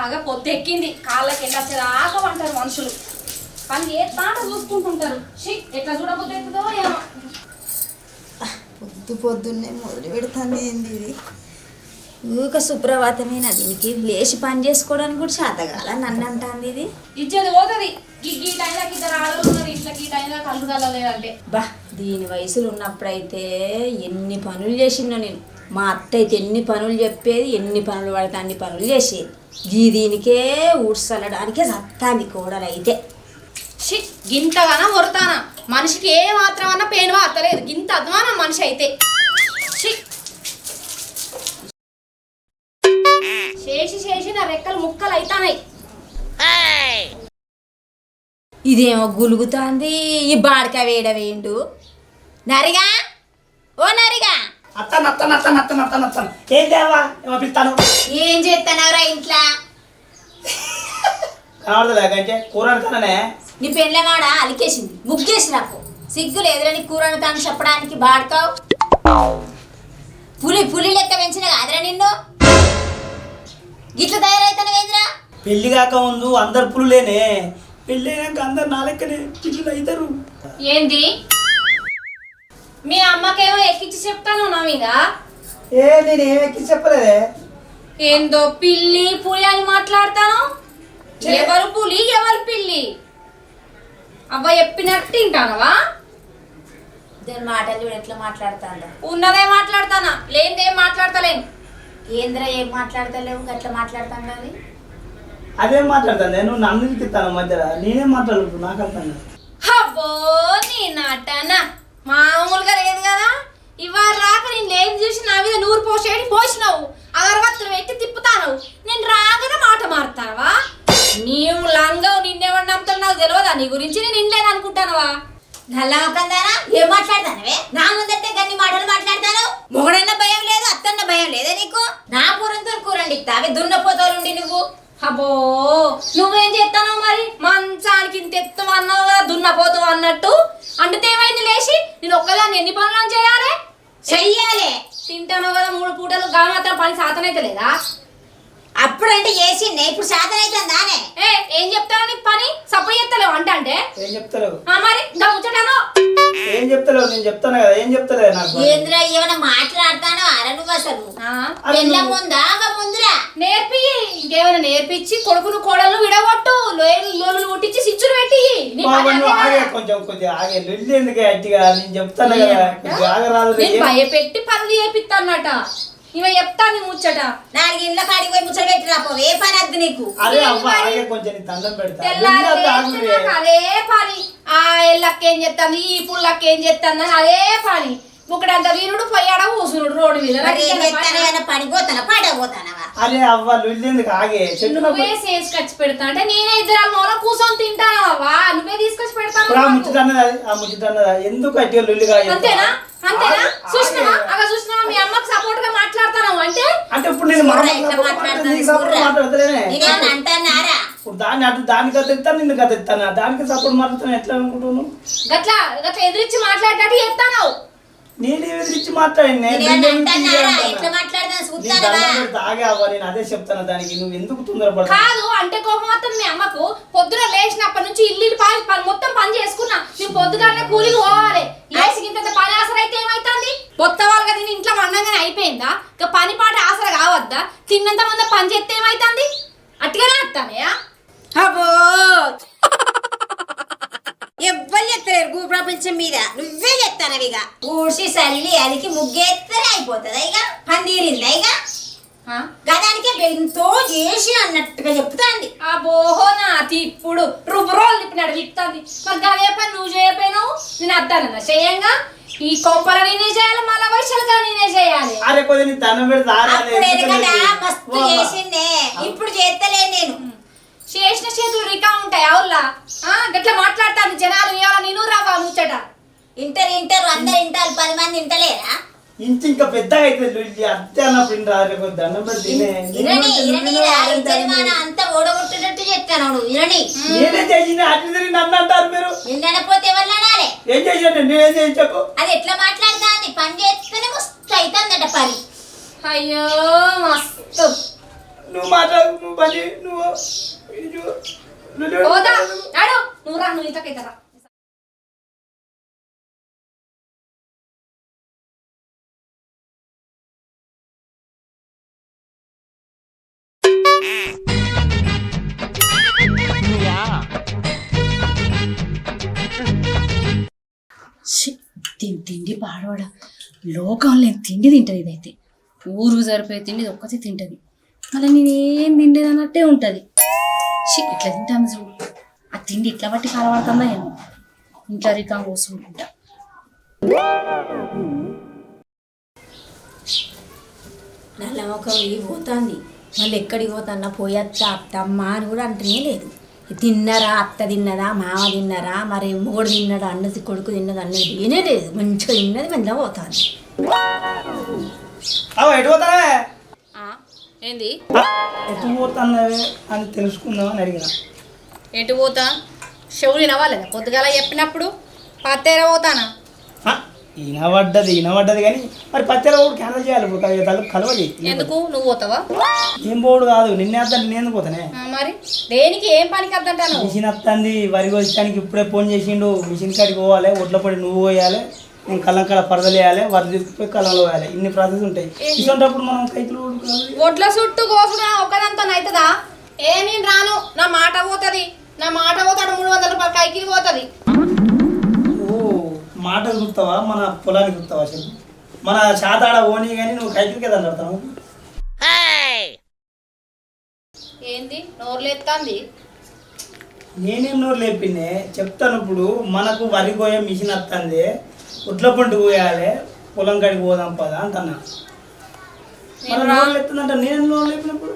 పురాగా పొద్దెక్కింది. కాళ్ళకి వెళ్ళొచ్చేదాకా అంటారు మనుషులు. పని చేస్తాంట చూసుకుంటుంటారు. షీ ఎట్లా చూడబోతే అవుతుందో ఏమో. పొద్దు పొద్దున్నే మొదలు పెడుతుంది ఏంది ఇది? ఊక సుప్రభాతమేనా దీనికి? లేచి పని చేసుకోవడానికి కూడా శాతగాల నన్ను అంటాంది ఇది. ఇచ్చేది పోతుంది. ఈ ఈ టైంలోకి ఇద్దరు ఆడలు ఉన్నారు ఇట్లకి ఈ టైంలో కళ్ళు కలలేదంటే బా దీని వయసులో ఉన్నప్పుడైతే ఎన్ని పనులు చేసిందో నేను. మా అత్త అయితే ఎన్ని పనులు చెప్పేది ఎన్ని పనులు పడితే అన్ని పనులు చేసేది. ఈ దీనికే ఊడ్చల్లడానికే సత్తాంది కోడలు అయితే షీ గింతగానా మనిషికి ఏ మాత్రమన్నా పెయిన్ వార్తలేదు గింత అద్వానం మనిషి అయితే. షీ చేసి చేసి నా రెక్కలు ముక్కలు అవుతానాయి ఇదేమో గులుగుతాంది. ఈ బాడక వేయడమేండు నరిగా? ఓ నరిగా? అత్తను అత్తను అత్తను అత్తను అత్తను ఏం తేవా ఏమో పిలుస్తాను. ఏం చేస్తున్నావురా ఇంట్లో? కనబడతలే కంటే కూర అంటానే నీ పెళ్ళమాడ అలికేసింది. ముగ్గేసి నాకు. సిగ్గు లేదురా నీ కూరను తాను చెప్పడానికి బాడుకావు పులి పులి లెక్క పెంచిన కాదురా నిన్ను. గిట్ల తయారైతాను వేదిరా పెళ్ళి కాక ముందు అందరు పులులేనే. పెళ్ళి అయినాక అందరు నా లెక్కనే పిల్లలు అవుతారు ఏంది? మీ అమ్మకేమో ఎక్కించి చెప్తాను నా మీద? ఏ నేను ఏం ఎక్కి చెప్పలేదే? ఏందో పిల్లి పులి అని మాట్లాడతాను? ఎవరు పులి ఎవరు పిల్లి? అబ్బా చెప్పినట్టు తింటానవా? దాని మాటలు చూడు ఎట్లా మాట్లాడుతాందా. ఉన్నదే మాట్లాడతానా? లేనిదేం మాట్లాడతలేను? ఏంద్రా ఏం మాట్లాడతలేవు? గట్లా మాట్లాడుతాను అది? అదేం మాట్లాడతాను నేను నన్ను ఇస్తాను మధ్యలో? నేనేం మాట్లాడుతున్నాను నాకు అర్థం కాదు. అబ్బో నీ నటన. మామూలుగా లేదు కదా? ఇవాళ రాక నేను లేని చూసి నా మీద నూరు పోసేటి పోసినావు? అగరబత్తులు పెట్టి తిప్పుతాను నేను రాగానే మాట మారుతావా? నీవు లంగవు నిన్నెవరు నమ్ముతావు నాకు తెలియదా? నీ గురించి నేను నిండేది అనుకుంటానవా నల్లమకందానా ఏం మాట్లాడతానవే నా ముందైతే గన్ని మాటలు మాట్లాడతాను మొగడన్న భయం లేదు అత్తన్న భయం లేదే నీకు నా కూరంతో కూరండి ఇస్తావే దున్నపోతాలుండి నువ్వు అబ్బో నువ్వేం చేస్తావు మరి మంచానికి ఇంత ఎత్తు అన్నావు కదా దున్నపోతావు అన్నట్టు అంటే ఏమైంది లేచి నేను ఒక్కదాన్ని ఎన్ని పనులు చేయాలి చెయ్యాలే తింటాను కదా మూడు పూటలు గా మాత్రం పని సాతనైతే లేదా అప్పుడంటే చేసిండే ఇప్పుడు శాతం అవుతుందానే ఏ ఏం చెప్తావు నీకు పని? సపోర్ట్ చేస్తలేవు అంటే అంటే? ఏం చెప్తలేవు? ఆ మరి దా ముచ్చటాను ఏం చెప్తలేవు? నేను చెప్తాను కదా ఏం చెప్తలేదు నాకు ఏంద్రా ఏమైనా మాట్లాడతానో? అర నువ్వు అసలు పెళ్ళ ముందా? ముందురా. నేర్పి ఇంకేమైనా నేర్పించి కొడుకును కోడలు విడగొట్టు లోయలు లోలు పుట్టించి సిచ్చులు పెట్టి ఆగే. కొంచెం కొద్దిగా ఆగే. లొల్లి ఎందుకే అట్టిగా? నేను చెప్తాను కదా ఆగరాదు. నేను భయపెట్టి పనులు చేపిస్తానట ఇవి చెప్తాను ముచ్చట. నాలుగు ఇండ్ల కాడికి పోయి ముచ్చట పెట్టిరా పో ఏ పని అద్దు నీకు. అదే అవ్వ కొంచెం దండం పెడతా. పని. ఆ ఎల్లక్క ఏం చెప్తాను ఈ పుల్లక్క ఏం అని అదే పని. ఒకడంత వీరుడు పోయాడ కూసునుడు రోడ్డు మీద. పని? పడిపోతానా పడబోతానవా అరే అవ్వ ఆగే? నువ్వే పెడతా. అంటే నేనే ఇద్దరు మూల కూర్చొని తింటానవా నువ్వే తీసుకొచ్చి పెడతాను ఆ ఆ. ఎందుకు లొల్లిగా? అంతేనా? అంతేనా? ఆగే, చూసినావా. అలా చూసినావా? మీ అమ్మకి సపోర్ట్గా మాట్లాడతాను అంటే? అంటే ఇప్పుడు నేను ఇప్పుడు దాన్ని అటు దానికి నిన్ను దానికి సపోర్ట్ మాట్లాడుతాను ఎట్లా అనుకుంటున్నాను గట్లా గట్లా ఎదిరించి మాట్లాడేటట్టు చెప్తాను నేను ఎదిరించి మాట్లాడతాను అవ్వ నేను అదే చెప్తాను దానికి. నువ్వు ఎందుకు తొందరపడతావు? కాదు అంటే కోపం వస్తుంది మీ అమ్మకు. పొద్దున లేచినప్పటి నుంచి ఇల్లు పని మొత్తం పని చేసుకున్నా. నేను పొద్దుగానే కూలికి పోవాలి. లేచి ఇంత పని ఆసర అయితే ఏమైతుంది? కొత్త వాళ్ళకి తిని ఇంట్లో వండంగానే అయిపోయిందా ఇక పని పాట ఆసర కావద్దా తిన్నంత మంది పని చేస్తే ఏమైతుంది? అట్టుగానే వస్తానయా అబ్బో! ఎవ్వరు చెప్తలేరు భూ ప్రపంచం మీద. నువ్వే చెప్తానవి ఇక ఊడ్చి చల్లి అలికి ముగ్గేస్తేనే అయిపోతుందా ఇక? పందిరిందా ఇక? గదానికే ఎంతో చేసి అన్నట్టుగా చెప్తాంది. ఆ బోహో నా ఇప్పుడు. రుబ్రోలు తిప్పినాడు తిప్పుతుంది మరి అదే పని నువ్వు చేయకపోయినావు? నేను అద్దానన్నా. చేయంగా? ఈ కొంపల నేనే చేయాలి మళ్ళా వయసులుగా నేనే చేయాలి. అరే దండం పెడితే అదే అప్పుడు ఎందుకు ఎనకట లేదు? మస్తు. చేసిండే ఇప్పుడు చేస్తలే నేను. చేసిన చేతులు రికా ఉంటాయి అవులా గట్లా మాట్లాడతాను జనాలు. ఇవాళ నేను రావా ముచ్చట? ఇంటర్ ఇంటర్ అందరు ఇంటారు పది మంది ఇంటలేరా? ఇంత ఇంకా పెద్దగా అయితే లొల్లి అత్తే అన్నప్పుడు కొద్ది దండం నేను ఇరణి తిన్నా, రా, అదే ఇద్దరి తిన్నా. మాన అంతా ఓడగొట్టేటట్టు చెప్తాను నువ్వు ఇరణి నేనేం చేసింది అటు తిరిగి నన్ను అంటారు మీరు? ఏం చేశాను నేనేం చేసి చెప్పు అది ఎట్లా మాట్లాడుతుంది? పని చేస్తేనే మస్తు అవుతుందట పని. అయ్యో మస్తు. నువ్వు మాట్లాడు నువ్వు పని నువ్వు. నువ్వు- రా నువ్వు ఇంతకైతే దీని తిండి పాడవాడ. లోకంలో తిండి తింటది ఇదైతే. ఊరు సరిపోయే తిండి ఇది ఒక్కతే తింటది. మళ్ళీ నేనేం తిండేది అన్నట్టే ఉంటుంది. షి ఇట్లా తింటాను చూడు. ఆ తిండి ఇట్లా బట్టి కలవడుతుందా ఏమో. ఇంట్లో రికా కోసుకుంటుంటా నల్ల ముఖం ఇవి మళ్ళీ ఎక్కడికి పోతాన్నా పోయత్త అత్తమ్మ అని కూడా అంటనే లేదు. తిన్నరా అత్త తిన్నదా మామ తిన్నరా మరి మూడు తిన్నాడు అన్నది కొడుకు తిన్నది అన్నది ఏనే లేదు. మంచిగా తిన్నది మంచిగా పోతుంది. అవు ఎటు పోతానే ఏంది? ఎటు పోతానవే అని తెలుసుకుందామని అడిగిన. ఎటు పోతా? చెవులు వినవాలేదా పొద్దుగాల చెప్పినప్పుడు పత్తేర పోతానా? ఆ, ఈనబడ్డది ఈనబడ్డది కానీ మరి పత్తెల కూడా క్యాన్సిల్ చేయాలి కల- కలవది ఎందుకు? నువ్వు పోతావా? ఏం పోడు కాదు. నిన్నే వద్దంటే నేను ఎందుకు పోతానే? మరి దేనికి ఏం పనికి వద్దంటాను? మిషన్ వస్తుంది వరి కోసడానికి ఇప్పుడే ఫోన్ చేసిండు. మిషన్ కాడికి పోవాలి. ఒడ్ల పడి నువ్వు పోయాలి. నేను కళ్ళం కాడ పరదలు వేయాలి. వరి తీసుకుపోయి కళ్ళంలో పోయాలి. ఇన్ని ప్రాసెస్ ఉంటాయి. ఇటువంటిప్పుడు మనం కైకులు ఒడ్ల చుట్టూ కోసుడా ఒకదంతా అవుతుందా ఏ నేను రాను. నా మాట పోతుంది. నా మాట పోతాడు మూడు వందల రూపాయలు కైకిలి పోతుంది. మాట గుర్తావా? మన పొలానికి గుర్తావా చెప్పు. మన శాతాడ ఓని కానీ నువ్వు కైకిలికి దండతావు ఏంది? నోరులేస్తుంది నేనేం నోరు లేపిండే చెప్తాను ఇప్పుడు. మనకు వరి కోయ మిషన్ వస్తుంది ఉట్ల పండు కోయాలి. పొలం కాడికి పోదాం పదా అంటన్నా. మన నోరు లేపుతుందంట. నేను నోరు లేపినప్పుడు?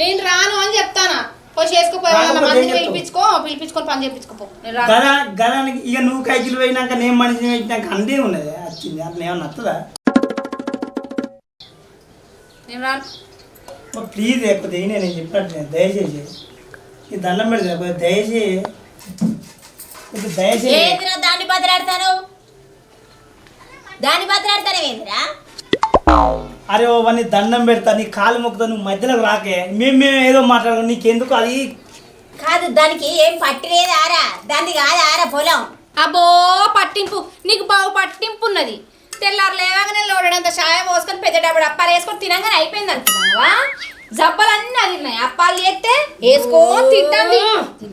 నేను రాను అని చెప్తానా? పోయి చేసుకోపోయి వాళ్ళ రాకపోతే మందిని ఏం చెప్తావు? పిలిపించుకో పిలిపించుకొని పని చేయించుకోపో. నేను రాను. గద గదానికి ఇక నువ్వు కైకిలు పోయినాక నేను మనిషిని పెట్టినాక అందే ఉన్నది. వచ్చింది. అట్లా ఏమన్నా వస్తుందా నేను రాను. ప్లీజ్ కొద్దిగా నేను చెప్పినట్టు నేను దయచేసి. ఈ దండం పెడతా. దయచేసి. దయచేసి. దాన్ని బతలాడతాను దాన్ని బతలాడతానే ఏందిరా? అరే ఓ వాడిని దండం పెడతా నీ కాలు మొక్కుతా నువ్వు మధ్యలోకి రాకే. మేము మేము ఏదో మాట్లాడుకో నీకెందుకు అది? కాదు దానికి ఏం పట్టిలేదు ఆరా. దాన్ని కాదు ఆరా పొలం. అబ్బో పట్టింపు. నీకు బావు పట్టింపు ఉన్నది తెల్లారు లేవగానే లోడడంత చాయ పోసుకొని పెద్ద డబ్బు అప్పాలు వేసుకొని తినగానే అయిపోయింది అనుకున్నావా? జబ్బలన్నీ అదిరినాయి. అప్పాలు చేస్తే వేసుకొని తింటుంది.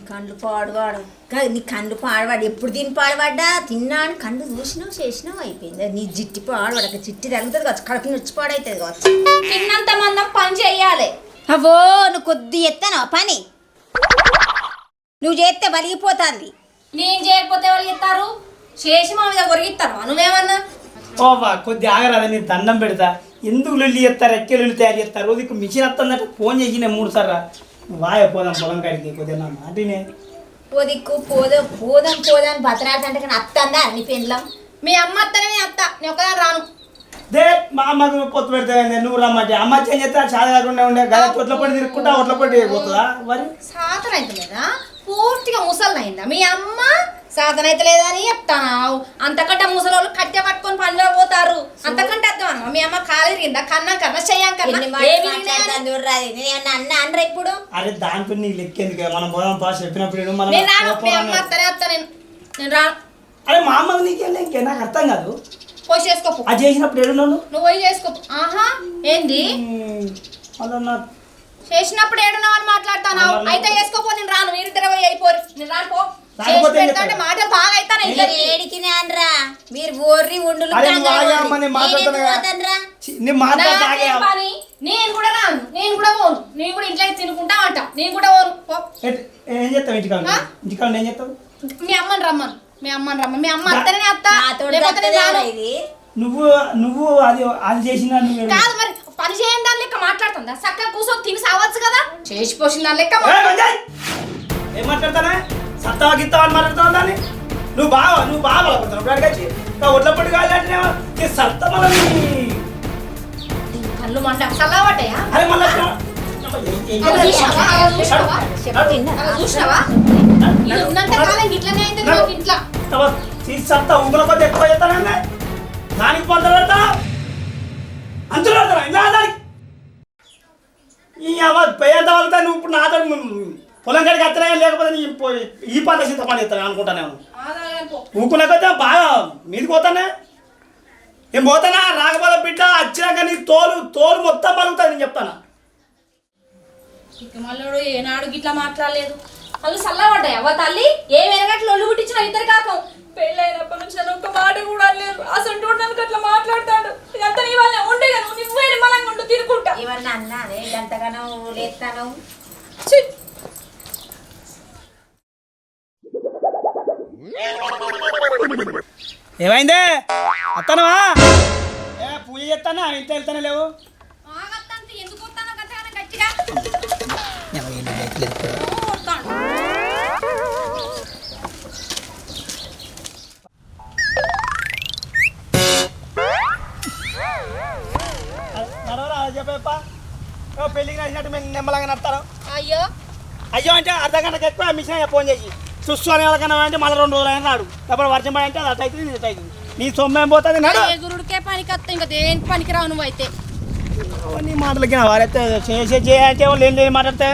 కండ్లు పాడువాడు. కాదు నీ కండ్లు పాడవాడు ఎప్పుడు దీని పాడబడ్డా తిన్నాను కండ్లు చూసినావు చేసినావు అయిపోయింది. నీ జిట్టి పాడవాడు చిట్టి తగ్గుతుంది కావచ్చు కడుపు నొచ్చి పాడవుతుంది కావచ్చు. తిన్నంత మందం పని చెయ్యాలి. అవో నువ్వు కొద్ది ఎత్తాను పని? నువ్వు చేస్తే బలిగిపోతుంది నేను చేయకపోతే చెప్తారు చేసి మా మీద కొరిగిస్తాను నువ్వేమన్నా? ఓ బా కొద్ది ఆగరాదా నీ దండం పెడతా. ఎందుకు లొల్లి చేస్తారు? ఎక్కే లొల్లి తయారు చేస్తారు? రోజుకి మిషన్ వస్తుందంటే ఫోన్ చేసి నేను మూడు సార్లు వాయ పోదాం పొలం కాడికి కొద్దిగా నా మాటినే. పోదిక్కు పోదాం పోదాం పోదాం అంటే కానీ అత్తందా నీ పెండ్లం? మీ అమ్మ అత్తనే మీ అత్త. నేను ఒకదాని రాను. దే మా అమ్మకు పొత్తు పెడతా నువ్వు రమ్మంటే. అమ్మ ఏం చేస్తా? చాలా కాకుండా ఉండే. గద ఒట్ల పడి తిరుక్కుంటా ఒట్ల పడి పోతుందా మరి? సాధన అయితే లేదా? పూర్తిగా ముసలి అయిందా మీ అమ్మ? సాధన అయితే లేదా అని చెప్తాను అంతకంటే ముసలోళ్ళు కట్టె పట్టుకొని పనిలో పోతారు. అంతకంటే అర్థం అన్న మీ అమ్మ కాలు ఇరిగిందా కన్నం కన్నా చెయ్యం కన్నా అన్న అనరా ఇప్పుడు? అరే దాంతో నీకు లెక్కేందుకు మనం పోదాం పాస్ చెప్పినప్పుడు మనం నేను రాను. మీ. అమ్మ అత్తనే అత్త నేను నేను రాను. అరే మా అమ్మకి నీకేం ఇంకే నాకు అర్థం కాదు. పోయి చేసుకోపో అది చేసినప్పుడు ఏడున్నాను నువ్వు పోయి చేసుకోపో ఆహా ఏంది? అలా చేసినప్పుడు ఏడున్నావు అని మాట్లాడతాను అయితే చేసుకోపో నేను రాను. మీరు ఇద్దరు అయిపోరు. నేను రాను పో. అంటే? మాటలు బాగా అయితాను మీరు ఏడికి ఓర్రి. నేను పని? కూడా రాను. నేను కూడా పోను. నేను కూడా ఇంట్లో తినుకుంటా అంట నేను కూడా పోను. పో. ఎట్- ఏం చేస్తావు ఇంటికాడ? ఆ? ఇంటికాడ ఏం చేస్తావు? మీ అమ్మని రమ్మను. మీ అమ్మని రమ్మను మీ అమ్మ అత్తనే అత్త? లేకపోతే. ఇది? నువ్వు నువ్వు అది అది చేసిన నువ్వు కాదు మరి పని చేయని దాని లెక్క మాట్లాడుతుందా? చక్కగా కూర్చొని తిని సావచ్చు కదా? చేసి పోసిన దాని లెక్క! ఏం మాట్లాడతానే? సత్తావా గిత్తావా అని మాట్లాడుతావు దాన్ని? నువ్వు బాగా నువ్వు బాగా అడిగచ్చి. పడి కాదు సత్తా మళ్ళీ కళ్ళు మంట అరే మళ్ళీ చూసినావా? అలా చూసినావా? చెప్తున్నా అలా చూసినావా? ఇది ఉంగుల కొద్ది ఎక్కువ చేస్తానండి దానికి పొంద పెడతా అంచులు పెడతారా? ఇంకా దానికి? ఈ అవ్వ పేద వాళ్ళతో నువ్వు ఇప్పుడు నాతో పొలం గడికి అత్తనే లేకపోతే నీ ఈ పంట చింత పని ఇస్తాను అనుకుంటా నేను. ఊకున్నా బాగా మీది పోతానే? నేను పోతానా? రాకపోతే బిడ్డ వచ్చినాక నీ తోలు తోలు మొత్తం పలుకుతుంది నేను చెప్తాను? మళ్ళీ ఏనాడు గిట్లా మాట్లాడలేదు. వాళ్ళు చల్లబడ్డాయి. అవ్వ తల్లి ఏ వెనగట్లు ఒళ్ళు పుట్టించిన ఇద్దరు కాకం. పెళ్ళైనప్పటి నుంచి నన్ను ఒక్క మాట కూడా లేదు అసలు చూడడానికి అట్లా మాట్లాడతాడు. ఇదంతా నీ వల్ల ఉండే కదా నువ్వే నిమ్మలంగా ఉండు తినుకుంటా. ఏమన్నా అన్నానే గంటగానో లేస్తాను! ఏమైందే? అత్తనవా? ఏ పూజ చేస్తానా? ఇంత వెళ్తానే లేవు? నడిచినట్టు మేము నిమ్మలంగా అయ్యో. అయ్యో అంటే అర్ధ గంటకి ఎక్కువ మిషన్ ఫోన్ చేసి చూస్తూ అనే వాళ్ళకన్నా అంటే మళ్ళీ రెండు రోజులు అయినా రాడు. అప్పుడు వర్షం పడి అంటే అది అవుతుంది ఇది అవుతుంది. నీ సొమ్మేం పోతుంది నడు. ఎగురుడికే పనికి వస్తా ఇంకా దేనికి పనికి రావు నువ్వు అయితే? నీ మాటలకి నా వారైతే చేసే చేయంటే వాళ్ళు ఏం చేయని మాట్లాడితే?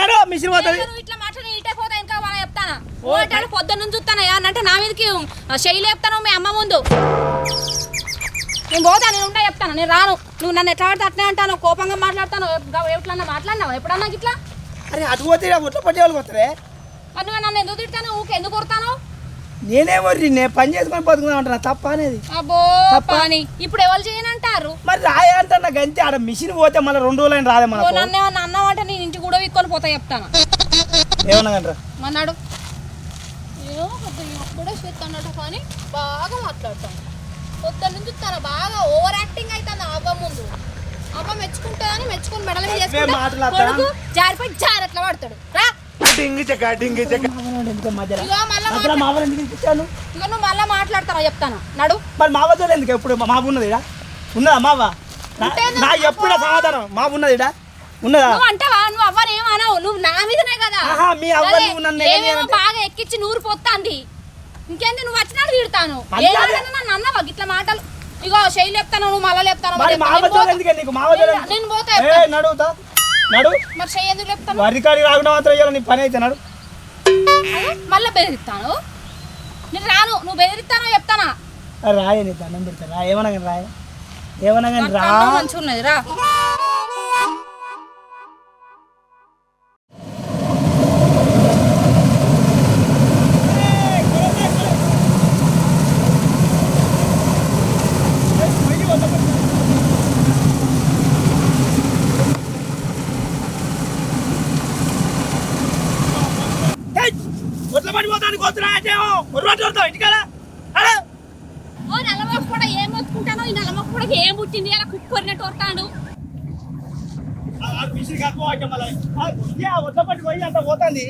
నడు మిషన్ పోతుంది. ఇట్లా మాట్లాడి ఇటే పోతా ఇంకా వాళ్ళ చెప్తానా? పొద్దున్న నుంచి చూస్తానా? అంటే నా మీదకి శైలి చెప్తాను మీ అమ్మ ముందు? నేను పోతా నేను ఉంటా చెప్తాను. నేను రాను. నువ్వు నన్ను ఎట్లా పడితే అట్నే అంటాను. కోపంగా మాట్లాడతాను. ఎట్లన్నా మాట్లాడినావు? ఎప్పుడన్నా ఇట్లా అరే అటు పోతే ఒట్ల పట్టే వాళ్ళకి వస్తారే మరి నువ్వు నన్ను ఎందుకు తిట్టాను ఊకే ఎందుకు కొడతాను? నేనే మరి నేను పని చేసుకొని బతుకుందాం అంటున్నా. తప్ప అనేది? అబ్బో పని. ఇప్పుడు ఎవరు చేయనంటారు? మరి రాయ అంటున్నా గంతే. ఆడ మిషన్ పోతే మళ్ళీ రెండు రోజులు అయినా రాదే ఓ మనకు నన్ను ఏమన్నా అన్నావు అంటే నేను ఇంటికి కూడా విక్కొని పోతా చెప్తాను. ఏమన్నా కంటారా మన్నాడు ఏమో కొద్దిగా అప్పుడే చేస్తాడట కానీ బాగా మాట్లాడతాను. పొద్దున్న నుంచి తన బాగా ఓవర్ యాక్టింగ్ అవుతుంది అవ్వ ముందు. అవ్వ మెచ్చుకుంటుందని మెచ్చుకుని మెడల మీద అవే చేసుకుంటే మాటలాడతారా? కొడుకు జారిపోయి జారట్లా పడతాడు. రా. ఎందుకు మధ్యలో? ఇగో మళ్ళా ఎందుకు ఇచ్చాను? నువ్వు మళ్ళా చెప్తాను. నడు. మరి మా వద్ద ఎందుకు? ఎప్పుడు మా ఉన్నది ఇడా ఉన్నదా మావా నా- ఉంటేనే నా ఎప్పుడో సమాధానం? మా ఉన్నది ఇడా ఉన్నదా? నువ్వు అంటావా? నువ్వు అవ్వని ఏమనవు నువ్వు నా మీదనే కదా. ఆహా, మీ అవ్వ అదే, నువ్వు నన్ను ఏమని ఏమేమో అంటే- బాగా ఎక్కించి నూరు పోతాంది ఇంకేంది? నువ్వు వచ్చినాడు తిడతాను. నన్ను అన్నవా? గిట్ల మాటలు. ఇగో శైలి చెప్తాను నువ్వు మళ్ళా వద్ద నేను- పోతా. నడువుతా నడు మరి చెయ్యి ఎందుకు చెప్తాను వరికాడి రాకుండా మాత్రం ఇవ్వాలి నీ పని అయితే నడు. మళ్ళీ బెదిరిస్తాను. నేను రాను. నువ్వు బెదిరిస్తానో చెప్తానా? అరే రాయ నీ దండం పెడతా. రా ఏమన్నా కానీ రాయ. ఏమన్నా కానీ రా. మంచిగా ఉన్నది రా ఏయ్, ఒట్ల ఇంటికాడ అరే! ఓ నల్లమొక్క కూడా ఏం మొత్తుకుంటానో ఈ నల్లమొక్క కూడా ఏం పుట్టింది? అలా కుక్కొరినట్టు కొడతాడు ఆ మిషన్ కక్కువ అంటే మళ్ళీ. ఒట్ల పట్టి పోయి అంత పోతుంది.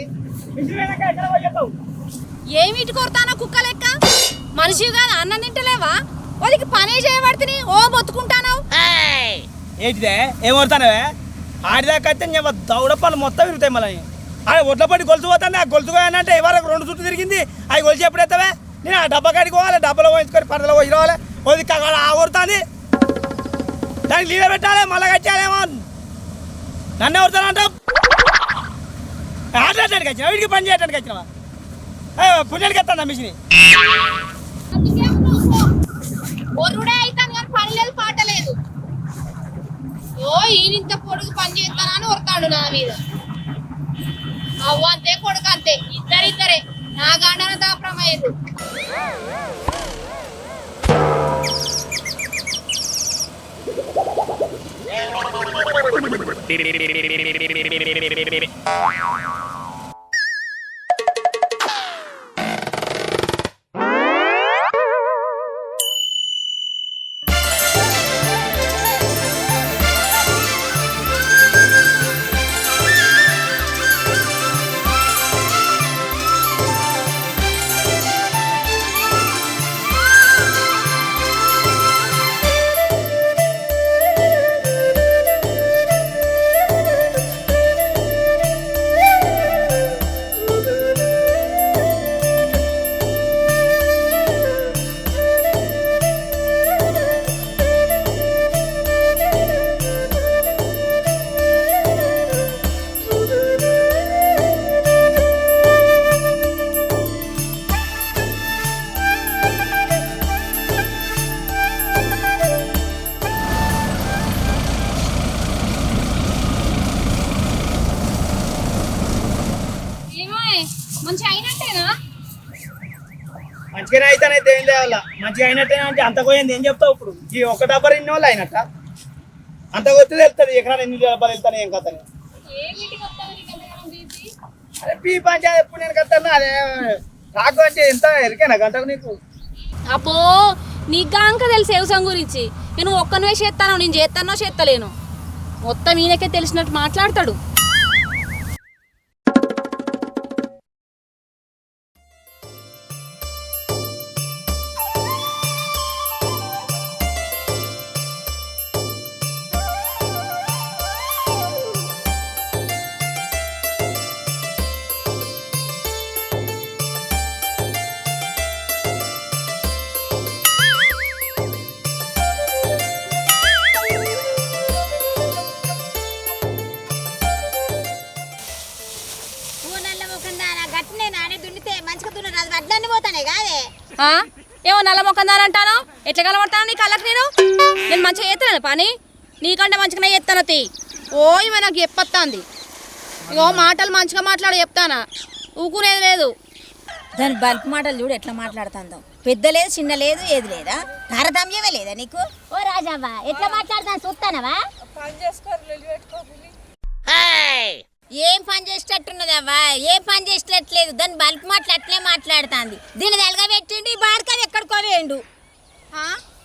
మిషన్ వెనక ఎక్కడ పోయేస్తావు ఏమిటి కొడతానో కుక్క లెక్క? మనిషి కాదు అన్నం తింటలేవా? వాళ్ళకి పనే చేయబడితే ఓ మొత్తుకుంటాను? ఏంటిదే? ఏం కొడతానవే? ఆడిదాకా అయితే నేను దౌడ పనులు మొత్తం విరుగుతాయి మళ్ళీ. అది ఒడ్ల పట్టి గొలుసు పోతాను ఆ గొలుసు పోయానంటే ఎవరికి రెండు చుట్టూ తిరిగింది. అవి గొలుసు ఎప్పుడు నేను ఆ డబ్బా కాడికి పోవాలి డబ్బాలో పోయించుకొని పరదలో పోయి రావాలి పోయి కాడ ఆ కొడుతుంది దానికి లీడ పెట్టాలి మళ్ళీ కట్టాలేమో నన్ను ఎవరుతానంటావు ఆటలాడటానికి వచ్చినా వీడికి పని చేయడానికి వచ్చినావా? పుణ్యానికి ఎత్తాను మిషన్? ఒరుడే అయితాను పని ఓ పొడుగు పని చేస్తానని ఉరతాడు నా మీద. అవ్వ అంతే కొడుకు అంతే ఇద్దరిద్దరే నా గాండన దాప్రమయ్యదు Thank you. మంచిగానే అయితేనైతే ఏం చేయాలా? మంచిగా అయినట్టే అంటే అంత పోయింది. ఏం చెప్తావు ఇప్పుడు? ఈ ఒక్క డబ్బర్ ఇన్ని వాళ్ళు అయినట్ట? అంత కొత్తది వెళ్తుంది. ఎక్కడ ఎన్ని డబ్బాలు వెళ్తాను ఏం కథ అరే పీ పంచాయతీ ఎప్పుడు నేను కట్టాను అదే నాకు అంటే ఎంత? ఎరికేనా గంటకు నీకు? అపో నీకు గాంక తెలుసు వ్యవసాయం గురించి. నేను ఒక్కనివే చేస్తాను నేను చేస్తానో చేస్తలేను మొత్తం ఈయనకే తెలిసినట్టు మాట్లాడతాడు. అంటాను ఎట్లా కలబడతాను నీ కళ్ళకి నేను? నేను మంచిగా చేస్తాను పని? నీకంటే మంచిగానే చేస్తాను తీ? ఓ ఇవ నాకు చెప్పొత్తాంది. ఇగో మాటలు మంచిగా మాట్లాడు చెప్తానా? ఊకునేది లేదు. దాని బల్క్ మాటలు చూడు ఎట్లా మాట్లాడుతుందో. పెద్ద లేదు చిన్న లేదు ఏది లేదా? తారతమ్యమే లేదా నీకు? ఓ రాజావా ఎట్లా మాట్లాడుతాను చూస్తానవా ఏం పని చేసేటట్టున్నదవ్వా? ఏం పని చేసేటట్లేదు? దాని బల్క్ మాటలు అట్లే మాట్లాడుతుంది. దీని తెలగా పెట్టిండి బాడకది ఎక్కడికో వేయండు?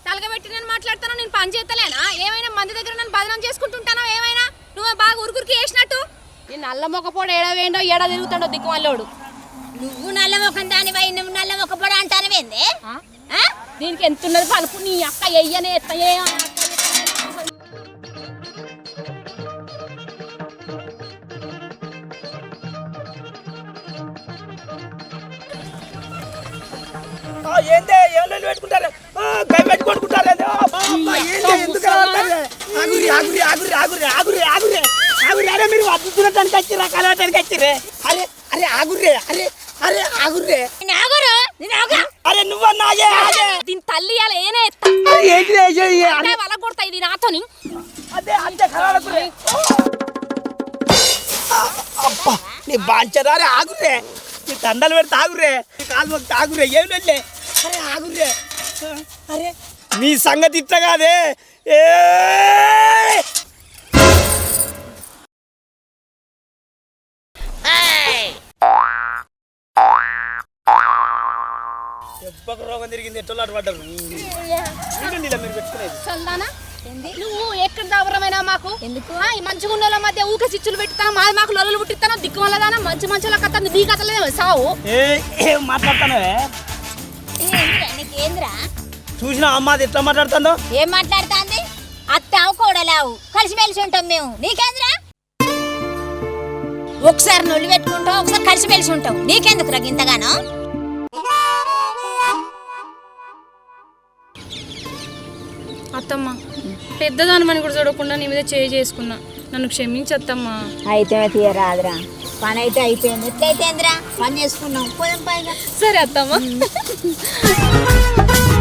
తలగబెట్టి నేను మాట్లాడతాను నేను పని చేస్తలేనా? ఏమైనా మంది దగ్గర నన్ను బదనం చేసుకుంటుంటానో ఏమైనా? నువ్వు బాగా ఉరుకురికి వేసినట్టు నేను నల్ల మొక్కపోడు ఏడ వేయండో ఏడ తిరుగుతాడో దిక్కుమల్లోడు. నువ్వు నల్ల ముఖం దానివై నువ్వు నల్ల ముఖపడ అంటానవేంది ఆ? దీనికి ఎంత ఉన్నది పలుపు నీ అక్క ఎయ్యనే ఎత్త ఏ అక్క ఆ, ఏందే? ఏం లొల్లి పెట్టుకుంటారు? కై పెట్టి కొట్టుకుంటారు ఏంది? ఆ, బా, బా, ఏంది? ఎందుకు అలా అంటారు? ఆగురి ఆగురి ఆగురి ఆగురి ఆగురి ఆగురి ఆగురి అరే మీరు అద్దుతున్నటానికి వచ్చిర్రా కలవటానికి వచ్చిర్రే అరే అరే ఆగుర్రే అరే అరే ఆగుర్రే. నాగరు నేను అరే నువ్వన్నాగే ఆగే దీని తల్లి ఇయ్యాల ఏనే ఏంటి? అరే, అంటే వల కొడతా ఇది నాతోని అదే అంతే కలవకురే. అబ్బా నీ బాంచరా అరే ఆగుర్రే. నీ దండలు పెడితే ఆగుర్రే. నీ కాలు మొక్కి ఆగుర్రే. ఏం లొల్లే అరే ఆగుర్రే. అరే. నీ సంగతి ఇట్ట కాదే. ఏ! రోగం తిరిగింది పడ్డారు మీరు పెట్టుకునేది. చల్దానా నువ్వు ఎక్కడ దావరమైనా మాకు? ఎందుకు? ఈ మంచిగా ఉన్న వాళ్ళ మధ్య ఊక చిచ్చులు పెట్టుతాను? మాది మాకు లొల్లు పుట్టిస్తాను? దిక్కు వల్లదానా? మంచి మంచి కథ నీ కథలేదేమో సావు. ఏ ఏం మాట్లాడతానవే నీకేంద్రా చూసిన అమ్మ అది ఎట్లా మాట్లాడుతుందో? ఏం మాట్లాడుతాంది? అత్తావు కూడలావు కలిసిమెలిసి ఉంటాం మేము. నీకేంద్రా? ఒకసారి నొల్లి పెట్టుకుంటావు ఒకసారి కలిసిమెలిసి ఉంటావు. నీకెందుకు రా ఇంతగానో? అత్తమ్మ పెద్దదానమని కూడా చూడకుండా నీ మీద చేయి చేసుకున్నా. నన్ను క్షమించత్తమ్మా. అయితే తీయరాదురా. పని అయితే అయిపోయింది ఎట్లయితేంద్రా పని చేసుకున్నాం. పోదాం పైగా సరే అత్తమ్మ.